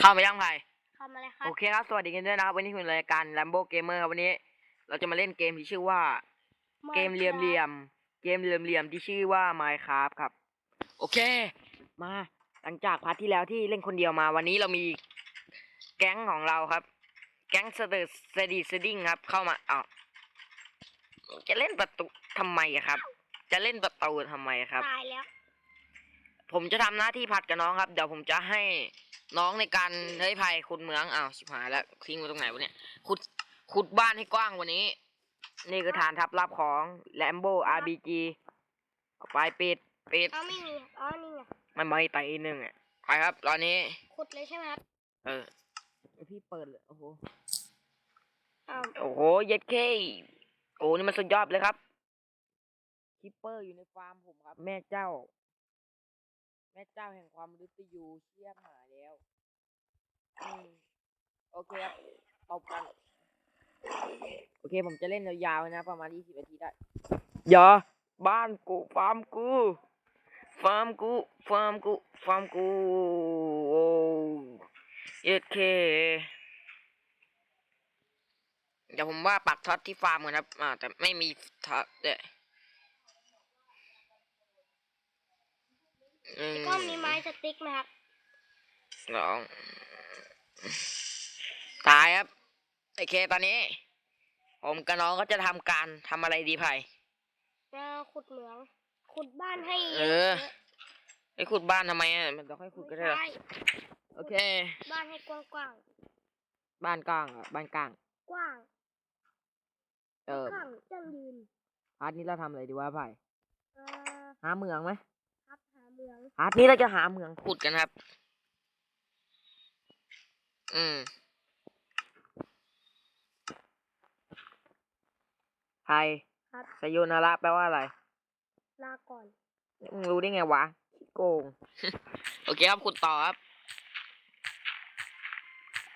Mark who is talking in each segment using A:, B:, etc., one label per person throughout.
A: เข้ามายังไง
B: ทำอะไรครั
A: โอบเคครับ สวัสดีกันด้วยนะครับ วันนี้คุณรายการ Lambo Gamer ครับ วันนี้ เราจะมาเล่นเกมที่ชื่อว่า เกมเหลี่ยมเหลี่ยมๆเกมเหลี่ยมเหลี่ยมๆที่ชื่อว่า Minecraft ครับ โอเค มา หลังจากพาร์ทที่แล้วที่เล่นคนเดียวมา วันนี้เรามีแก๊งของเราครับ แก๊งสเตอร์สดีสดิ้งครับ เข้ามาอ้าวจะเล่นประตูทำไมอะครับ จะเล่นประตูทำไมครับ
B: ตายแล้ว
A: ผมจะทำหน้าที่ผัดกับน้องครับ เดี๋ยวผมจะให้ น้องในการเฮ้ยภัยขุดเหมืองอ้าวชิบหายแล้วทิ้งไว้ตรงไหนวะเนี่ยขุดขุดบ้านให้กว้างกว่านี้ นี่คือฐานทัพรับของแลมโบอาร์บีจีเอาไปปิดปิด
B: เอาไม่มีอ๋อนี่ไง
A: มันไม่ไตหนึ่งอะไปครับ ตอนนี้
B: ขุดเลยใช่ไหมครับ
A: เออพี่เปิดเลยโอ้โห
B: อ้าว
A: โอ้โหเย็ดเคโอ้นี่มันสุดยอดเลยครับคิปเปอร์อยู่ในฟาร์มผมครับ แม่เจ้า แม่เจ้าแห่งความฤตยูเชี่ยมหาแล้วอืมโอเคครับตบกันโอเค ผมจะเล่นยาวๆนะ ประมาณยี่สิบนาทีได้ อย่า บ้านกู ฟาร์มกู ฟาร์มกู ฟาร์มกู ฟาร์มกูโอ้เย็ดเคเดี๋ยวผมว่าปักท็อตที่ฟาร์มก่อนครับ อ่า แต่ไม่มีท็อตเด้ย
B: แล้วก็มีไม้สติ๊กไหมครับ
A: สองตายครับ โอเคตอนนี้ ผมกับน้องก็จะทำการทำอะไรดีไผ่
B: มาขุดเหมือง ขุดบ้านให้
A: เออไอ้ขุดบ้านทำไมอะ มันต้องค่อยขุดก็ได้เหรอ
B: ใช่
A: โอเค
B: บ้านให้กว้าง
A: บ้านกลางอะบ้านกลาง
B: ๆกว้าง
A: เออ
B: ข้างยั่งยืน
A: พาร์ทนี้เราทำอะไรดีวะไผ่
B: เอ่อ
A: หาเมืองไหม
B: ครับหาเมือง
A: พาร์ทนี้เราจะหาเมืองขุดกันครับ อืมไทย
B: ครับ
A: สยนาระแปลว่าอะไร
B: ลาก่อน
A: มึงรู้ได้ไงวะขี้โกง โอเคครับขุดต่อครับ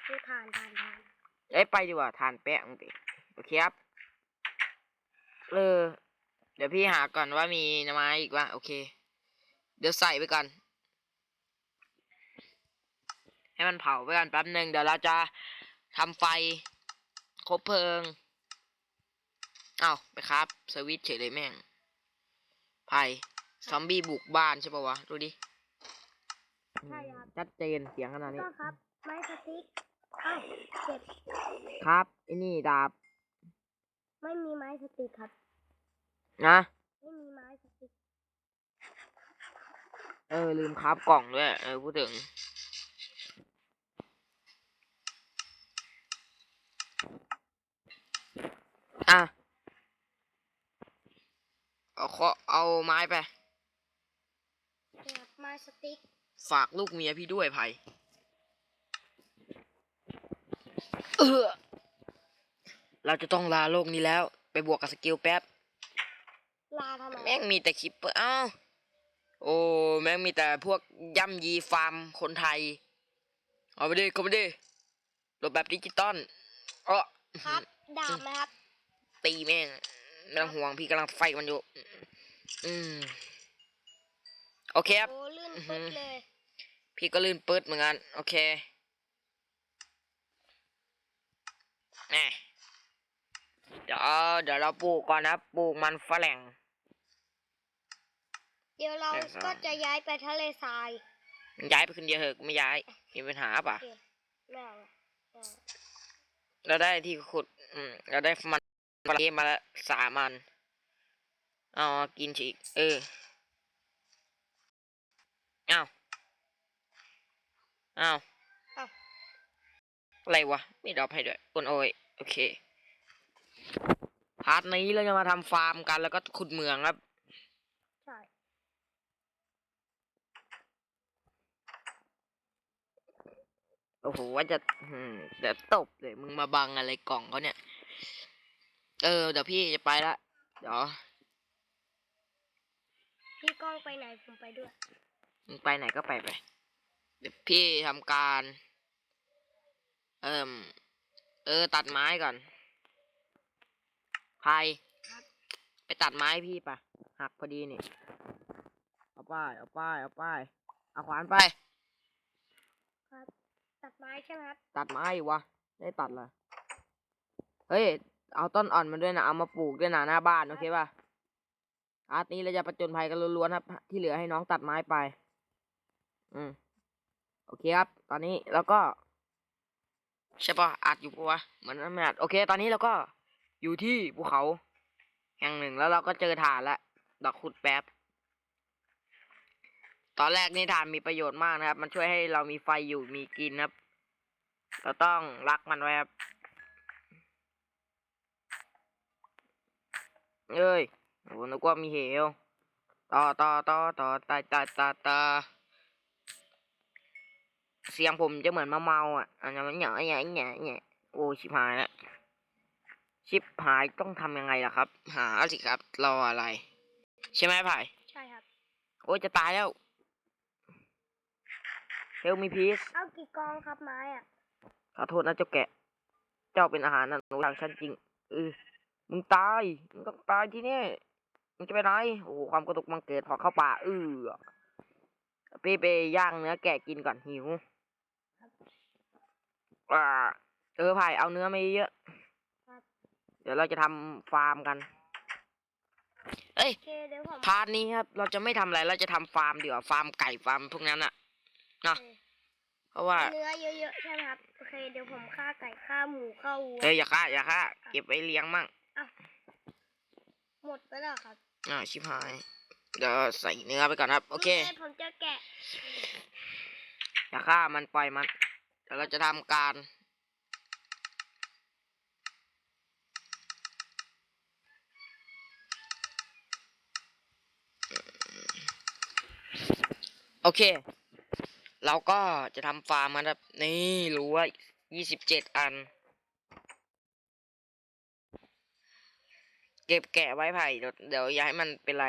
B: ดูทานทานทาน
A: เอ้ยไปดีกว่าทานแปะมึงติโอเคครับเออเดี๋ยวพี่หาก่อนว่ามีน้ำไม้อีกว่า โอเค เดี๋ยวใส่ไปก่อนให้มันเผาไปก่อนแป๊บหนึ่งเดี๋ยวเราจะทำไฟคบเพลิง เอาไปครับสวิตช์เฉยเลยแม่งไผ่ซอมบี้บุกบ้านใช่ปะวะ ดูดิ
B: ใช่ครับ
A: ชัดเจนเสียงขนาดนี้
B: ก็ครับ ไม้สติ๊กเอ้าเจ็บ
A: ครับไอ้นี่ดาบ
B: ไม่มีไม้สติ๊กครับ
A: นะ
B: ไม่มีไม้สติ๊ก
A: เออ ลืมครับกล่องด้วย เออ พูดถึง อะ เอาขอเอาไม้ไป
B: เนี่ยครับไม้สติ๊ก
A: ฝากลูกเมียพี่ด้วยไผ่เออ เราจะต้องลาโลกนี้แล้ว ไปบวกกับสกิลแป๊บ
B: ลาทำไม
A: แม่งมีแต่คลิปเปอร์ เอ้า โอ้แม่งมีแต่พวกย่ำยีฟาร์มคนไทย เอาไปดิเข้าไปดิหลบแบบดิจิตอลเออ
B: ครับดาบไหมครับ
A: ตีแม่งไม่ต้องห่วงพี่กำลังไฟมันอยู่ อืมโอเคครับ
B: โอ้ลื่น
A: อื้อหื
B: ปึ๊
A: อ
B: ดเลย
A: พี่ก็ลื่นปื๊ดเหมือนกัน โอเคแหมเดี๋ยวเดี๋ยวเราปลูกก่อนนะครับปลูกมันฝรั่ง
B: เดี๋ยวเรา
A: แต่สอง
B: ก็จะย้ายไปทะเลทราย
A: ย้ายไปคนเดียวเหอะกูไม่ย้ายมีปัญหาป่ะ
B: โอเคไม่เอาละไม่เอา
A: เราได้ที่ขุด อืมเราได้มันฝรั่งมาละสามอันเอากินฉีกเออเอาเอา
B: เอ้า
A: อะไรวะ ไม่ดรอปให้ด้วยโอนโอยโอเคพาร์ทนี้เราจะมาทำฟาร์มกันแล้วก็ขุดเมืองครับ
B: ใช่
A: โอ้โหว่าจะอืมเดี๋ยวตบเลยมึงมาบังอะไรกล่องเขาเนี่ย เออ เดี๋ยวพี่จะไปละเดี๋ยว
B: พี่ก้องไปไหนผมไปด้วย
A: มึงไปไหนก็ไปไป เดี๋ยวพี่ทำการ เอิ่มเออ ตัดไม้ก่อนพาย
B: ครับ
A: ไปตัดไม้ให้พี่ปะหักพอดีนี่ เอาป้าย เอาป้าย เอาป้าย เอาขวานไป
B: ครับ ตัดไม้ใช่ไหมครับ
A: ตัดไม้วะ ได้ตัดเหรอเฮ้ย เอาต้นอ่อนมาด้วยนะ เอามาปลูกด้วยนะหน้าบ้าน โอเคป่ะ อาร์ตนี้เราจะประจนภัยกันล้วนๆครับ ที่เหลือให้น้องตัดไม้ไป อืม โอเคครับ ตอนนี้เราก็ใช่ป่ะอัดอยู่ปะวะเหมือนไม่อัดโอเค ตอนนี้เราก็อยู่ที่ภูเขา แห่งหนึ่งแล้วเราก็เจอถ่านล้วดอกขุดแป๊บ ตอนแรกนี่ถ่านมีประโยชน์มากนะครับ มันช่วยให้เรามีไฟอยู่มีกินครับ เราต้องรักมันไว้ครับเอ้ยโอ้นึกว่ามีเหวต่อต่อต่อต่อตาตาตาตาเสียงผมจะเหมือนมาเมาอะอันนั้นมันเหยาะเหยาะเหยาะเหยาะโอ้ชิบหายแล้วชิบหายต้องทำยังไงล่ะครับ หาสิครับรออะไร ใช่ไหมไผ่
B: ใช่ครับ
A: โอ้ยจะตายแล้ว Help me please
B: เอากี่กองครับไม้อะ
A: ขอโทษนะเจ้าแกะ เจ้าเป็นอาหารนะหนูทางฉันจริงเออมึงตาย มึงต้องตายที่นี่ มึงจะไปไหน โอ้โหความกระตุกมันเกิดพอเข้าป่าเออไปไปย่างเนื้อแกะกินก่อนหิวอ่าเออไผ่เอาเนื้อมาเยอะ
B: ครับ
A: เดี๋ยวเราจะทำฟาร์มกัน เอ้ย
B: โอเคเดี๋ยวผม
A: พาร์ทนี้ครับ เราจะไม่ทำอะไร เราจะทำฟาร์มดีกว่า ฟาร์มไก่ ฟาร์มพวกนั้นอะเนาะ
B: โอเค
A: เพราะว่า
B: เนื้อเยอะๆใช่ไหมครับโอเคเดี๋ยวผมฆ่าไก่ฆ่าหมูฆ่าวัว
A: เฮ้ยอย่าฆ่าอย่าฆ่าเก็บไว้เลี้ยงมั่ง
B: หมดไปแล้วครับ
A: อ่าชิบหายเดี๋ยวใส่เนื้อไปก่อนครับ โอเค
B: นี่ไงผมจะแกะ
A: อย่าฆ่ามันปล่อยมันเดี๋ยวเราจะทำการโอเค เราก็จะทำฟาร์มมันครับนี่รู้ว่ายี่สิบเจ็ดอัน เก็บแกะไว้ไผ่เดี๋ยวเดี๋ยวอย่าให้มันเป็นไร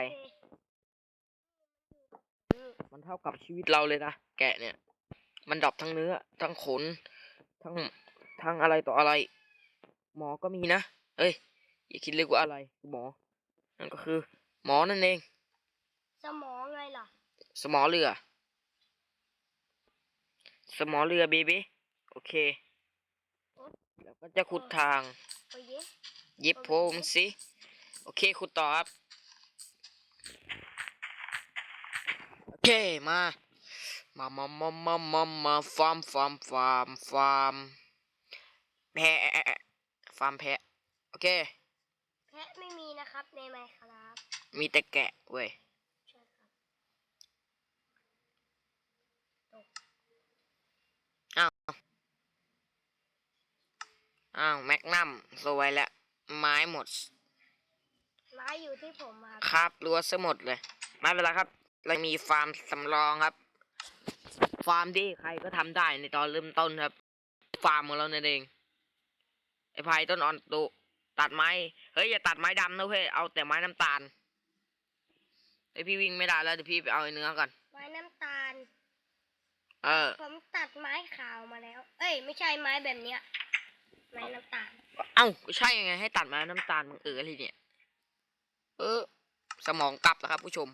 B: โอเค
A: มันเท่ากับชีวิตเราเลยนะ แกะเนี่ย มันดรอปทั้งเนื้อ ทั้งขน ทั้ง ทั้งอะไรต่ออะไร หมอก็มีนะ เอ้ย อย่าคิดเลยว่าอะไรคือหมอ นั่นก็คือ หมอนั่นเอง
B: สมองไงล่ะ
A: สมอเรือ สมอเรือเบบีโอเค แล้วก็จะขุดทาง
B: โอ้ย
A: เย็บผมสิ โอเค ขุดต่อครับ โอเค มา มามามามามามาฟาร์มฟาร์มฟาร์มฟาร์มแพะฟาร์มแพะ โอเค
B: แพะไม่มีนะครับในไมค์ครับ
A: มีแต่แกะเว้ย
B: ใช่ครับ
A: อ้าวแมกนัมสวยแล้ว ไม้หมด
B: ไม้อยู่ที่ผมครับ
A: ครับรัวซะหมดเลย ไม่เป็นไรครับ เรามีฟาร์มสำรองครับ ฟาร์มที่ใครก็ทำได้ในตอนเริ่มต้นครับ ฟาร์มของเรานั่นเอง ไอ้ไผ่ต้นอ่อนตุตัดไม้ เฮ้ยอย่าตัดไม้ดำนะเว้ย เอาแต่ไม้น้ำตาลไอพี่วิ่งไม่ได้แล้วเดี๋ยวพี่ไปเอาไอ้เนื้อก่อน
B: ไม้น้ำตาล
A: เออ
B: ผมตัดไม้ขาวมาแล้ว เอ้ย ไม่ใช่ไม้แบบเนี้ย ไม้น้ำตาล
A: เอ้าใช่ยังไงให้ตัดไม้น้ำตาลมึงเอออะไรเนี่ย เออ สมองกลับแล้วครับ ผู้ชม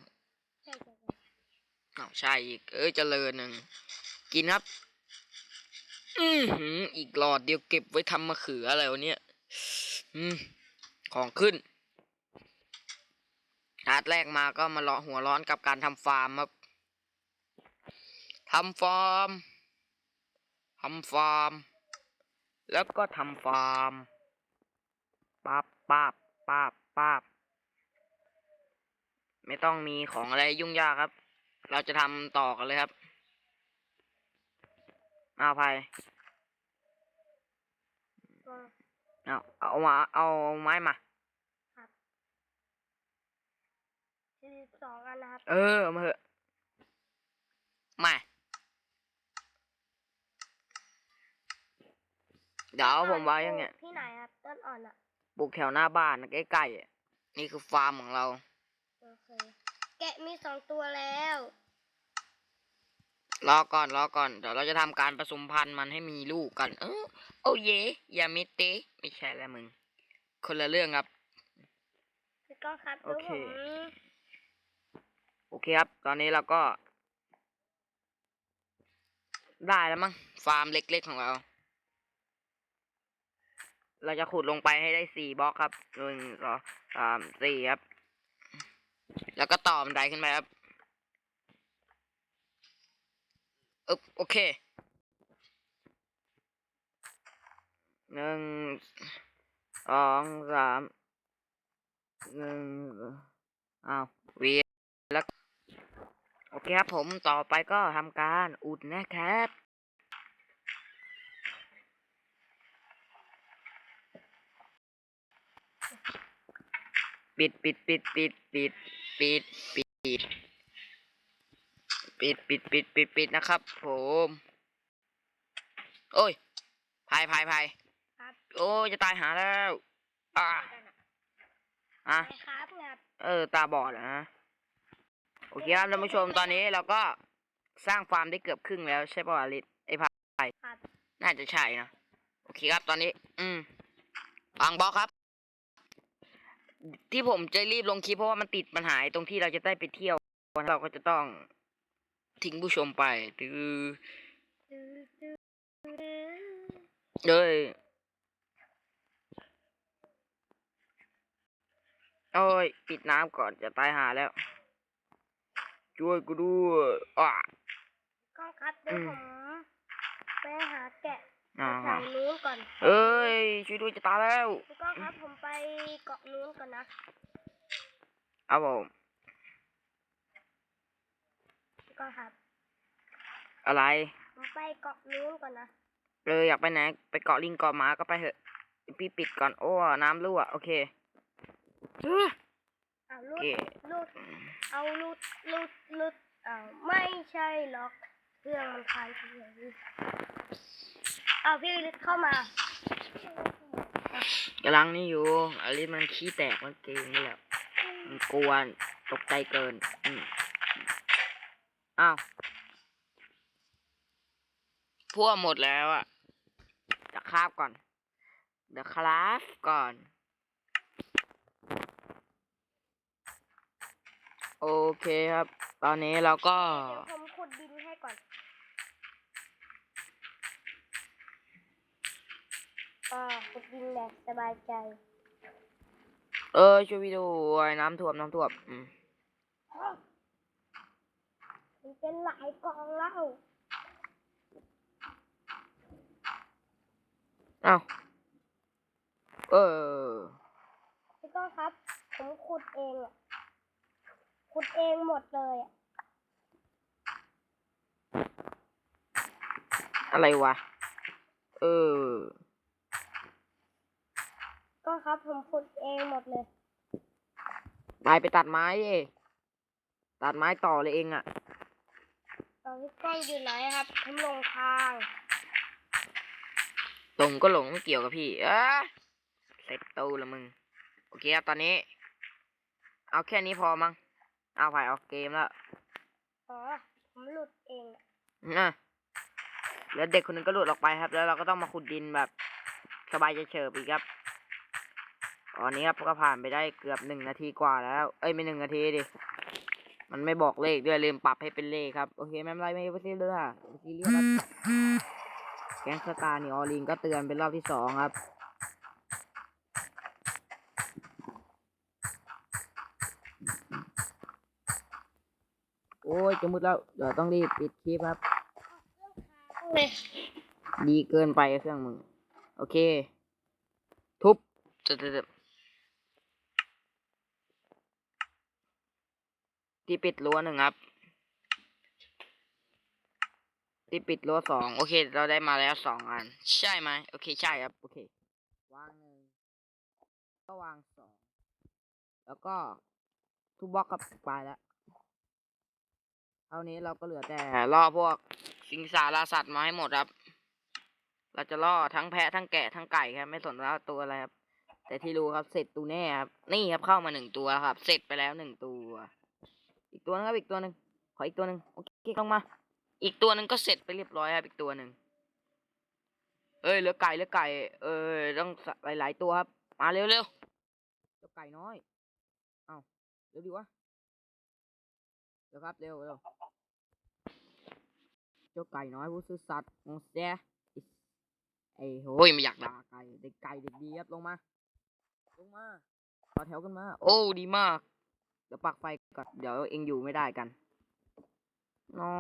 B: ใช่ใช่ใช่
A: อ้าวใช่อีก เอ้ยเจริญหนึ่งกินครับ อือหือ อีกหลอดเดียวเก็บไว้ทำมะเขืออะไรวะเนี่ย อืม ของขึ้นอาร์ตแรกมาก็มาเลาะหัวร้อนกับการทำฟาร์มครับ ทำฟาร์มทำฟาร์ม แล้วก็ทำฟาร์มปับปับปับปับไม่ต้องมีของอะไรยุ่งยากครับ เราจะทำต่อกันเลยครับเอาไป
B: ก็
A: เอาเอามาเอาไม้มา
B: สี่สิบสองอันนะครับ
A: เออเอามาเถอะมา เดี๋ยวผมไว้ยังไง
B: ที่ไหนครับต้นอ่อนอะ
A: ปลูกแถวหน้าบ้านนะใกล้ๆอะนี่คือฟาร์มของเรา
B: โอเคแกะมีสองตัวแล้ว
A: รอก่อนรอก่อนเดี๋ยวเราจะทำการผสมพันธุ์มันให้มีลูกกัน เออโอ้เยอย่ามิเตะไม่ใช่แล้วมึง คนละเรื่องครับ
B: พี่ก้องครับ
A: โอ
B: เดี๋ยว
A: เค
B: ผม
A: โอเคครับ ตอนนี้เราก็ ได้แล้วมั้งฟาร์มเล็กๆของเรา เราจะขุดลงไปให้ได้สี่บล็อกครับหนึ่งสองสามสี่ครับ แล้วก็ต่อบันไดขึ้นไปครับอึ๊บโอเคหนึ่งสองสามหนึ่งอ้าวเวียแล้ว โอเคครับผมต่อไปก็ทำการอุดนะครับ ปิดปิดปิดปิดปิดปิดปิดปิดปิดปิดปิดปิดปิดนะครับ ผม โอ้ยพายพายพาย
B: ครับ
A: โอ้ยจะตายหาแล้วอ่าอะ
B: ไปครับงับ
A: เออ ตาบอดเหรอฮะโอเคครับท่านผู้ชมตอนนี้เราก็สร้างฟาร์มได้เกือบครึ่งแล้วใช่ป่ะอลิศไอ้พาย
B: ครับ
A: น่าจะใช่นะโอเคครับตอนนี้ อืมวางบล็อกครับ ที่ผมจะรีบลงคลิปเพราะว่ามันติดปัญหาตรงที่เราจะได้ไปเที่ยว เราก็จะต้องทิ้งผู้ชมไปตือ
B: ตื้อตื้อตื้อ
A: เลยโอ้ย ปิดน้ำก่อนจะตายหาแล้ว ช่วยกูด้วยอะ
B: กล้องครับเดี๋ยว
A: อืม
B: ผมไปหาแกะ
A: อ่า
B: ทางนู้นก่อน
A: เอ้ย ช่วยด้วยจะตายแล้ว
B: พี่ก้องครับผมไปเกาะนู้นก่อนนะ
A: เอาผม
B: พี่ก้องครับ
A: อะไร
B: ผมไปเกาะนู้นก่อนนะ
A: เอออยากไปไหน ไปเกาะลิงเกาะหมาก็ไปเถอะ พี่ปิดก่อน โอ้ น้ำรั่ว โอเคเอ้อ
B: เอา
A: โอ
B: ลูด
A: เค
B: ลูดเอาลูดลูดลูดเอาไม่ใช่หรอกเครื่องมันพังเฉย เอาพี่ลึกเข้ามา
A: กำลังนี่อยู่อลิสมันขี้แตกมันเกงนี่แหละมันกวนตกใจเกินอืมอ้าวพวกหมดแล้วอะเดี๋ยวคาบก่อนเดี๋ยวคลาฟก่อน โอเคครับ ตอนนี้เราก็
B: เดี๋ยวผม อ่าขุดดินแบบสบายใจ
A: เออช่วยวิดีโอไอ้น้ำท่วมน้ำท่วมอืม
B: มันเป็นหลายกองแล้ว
A: เอ้าเออ
B: พี่ก้องครับ ผมขุดเองอะขุดเองหมดเลยอะ
A: อะไรวะ เออ
B: ก็ครับผมขุดเองหมดเลย
A: ไปไปตัดไม้ดิตัดไม้ต่อเลยเองอะ
B: ตอนพี่ก้องอยู่ไหนครับผมลงทาง
A: ตรงก็หลงไม่เกี่ยวกับพี่ เอะเสร็จตูละมึง โอเคครับตอนนี้ เอาแค่นี้พอมั้งเอาผ่ายออกเกมแล้ว
B: อ๋อผมหลุดเองอะ
A: นะแล้วเด็กคนหนึงก็หลุดออกไปครับ แล้วเราก็ต้องมาขุดดินแบบ สบายใจเฉิบอีกครับ ตอนนี้ครับก็ผ่านไปได้เกือบหนึ่งนาทีกว่าแล้ว เอ้ยไม่หนึ่งนาทีดิ มันไม่บอกเลขด้วยลืมปรับให้เป็นเลขครับ โอเคไม่เป็นไรไม่เป็นไรเรื่องไม่ซีเรียสครับ แก๊งสตาร์นิออลีนก็เตือนเป็นรอบที่สองครับโอ้ยจะมืดแล้ว เดี๋ยวต้องรีบปิดคลิปครับ ดีเกินไปเครื่องมึง โอเค ทุบตึ๊ดๆ ที่ปิดรั้วหนึ่งครับ ที่ปิดรั้วสองโอเค เราได้มาแล้วสองอัน ใช่ไหมโอเคใช่ครับ โอเควางหนึ่งก็วางสองแล้วก็ทุบบล็อกครับไปแล้วเท่านี้เราก็เหลือแต่ล่อพวกสิงสาราสัตว์มาให้หมดครับ เราจะล่อทั้งแพะทั้งแกะทั้งไก่ครับ ไม่สนว่าตัวอะไรครับ แต่ที่รู้ครับเสร็จตัวแน่ครับ นี่ครับเข้ามาหนึ่งตัวครับ เสร็จไปแล้วหนึ่งตัว ตัวนึงครับอีกตัวหนึ่งขออีกตัวหนึ่งโอเคลงมา อีกตัวหนึ่งก็เสร็จไปเรียบร้อยครับอีกตัวหนึ่งเอ้ยเหลือไก่เหลือไก่ เออต้องหลายๆตัวครับ มาเร็วเร็วๆเหลือไก่น้อยเอาเร็วดีวะเร็วครับเร็วเร็วเจ้าไก่น้อยผู้ซื่อสัตย์มองเสียไอ้โห้ยไม่อยากด่าไก่เด็กไก่เด็กดีครับลงมา ลงมาต่อแถวกันมา โอ้ดีมาก ดี๋ยวปักไฟก่อน เดี๋ยวเองอยู่ไม่ได้กันน้อ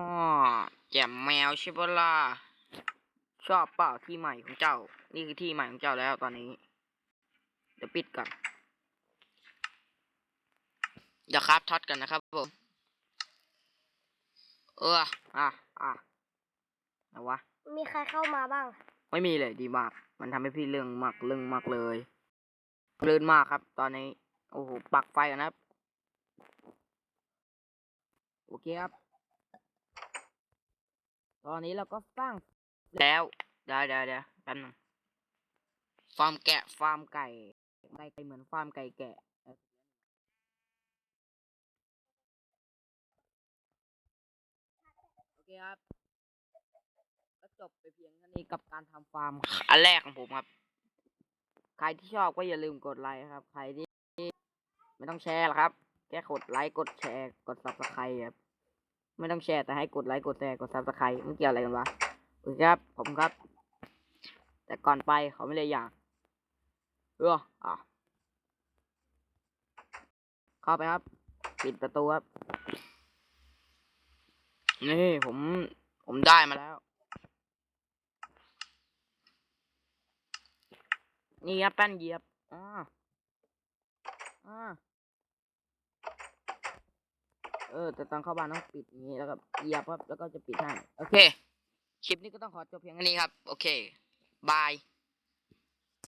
A: แจ่มแมวใช่ปะล่ะชอบเปล่าที่ใหม่ของเจ้า นี่คือที่ใหม่ของเจ้าแล้วตอนนี้ เดี๋ยวปิดก่อน เดี๋ยวครับท็อตกันนะครับผม เออ อะ อะไหนวะ
B: มีใครเข้ามาบ้าง
A: ไม่มีเลยดีมาก มันทำให้พี่เรื่องมากเรื่องมากเลยเลื่นมากครับ ตอนนี้ โอ้โห ปักไฟกันนะครับ โอเคครับ ตอนนี้เราก็สร้างแล้วเดี๋ยวเดี๋ยวเดี๋ยวแป๊บนึงฟาร์มแกะ ฟาร์มไก่ไก่ไก่เหมือนฟาร์มไก่แกะเออโอเคครับก็จบไปเพียงเท่านี้กับการทำฟาร์มอันแรกของผมครับ ใครที่ชอบก็อย่าลืมกดไลค์ครับ ใครที่ไม่ต้องแชร์หรอกครับ แค่กดไลค์ กดแชร์ กดซับสไครต์ครับ ไม่ต้องแชร์แต่ให้กดไลค์กดแชร์กดซับสไครต์มันเกี่ยวอะไรกันวะโอเคครับผมครับ แต่ก่อนไปเขาไม่เลยอยากเอออะเข้าไปครับ ปิดประตูครับ นี่ผม ผมได้มาแล้ว นี่ครับแป้นเหยียบอ่าอ่า เออ แต่ตอนเข้าบ้านต้องปิดงนี้แล้วก็เหยียบครับแล้วก็จะปิดให้โอเค คลิปนี้ก็ต้องขอจบเพียงแค่นี้ครับ โอเค บาย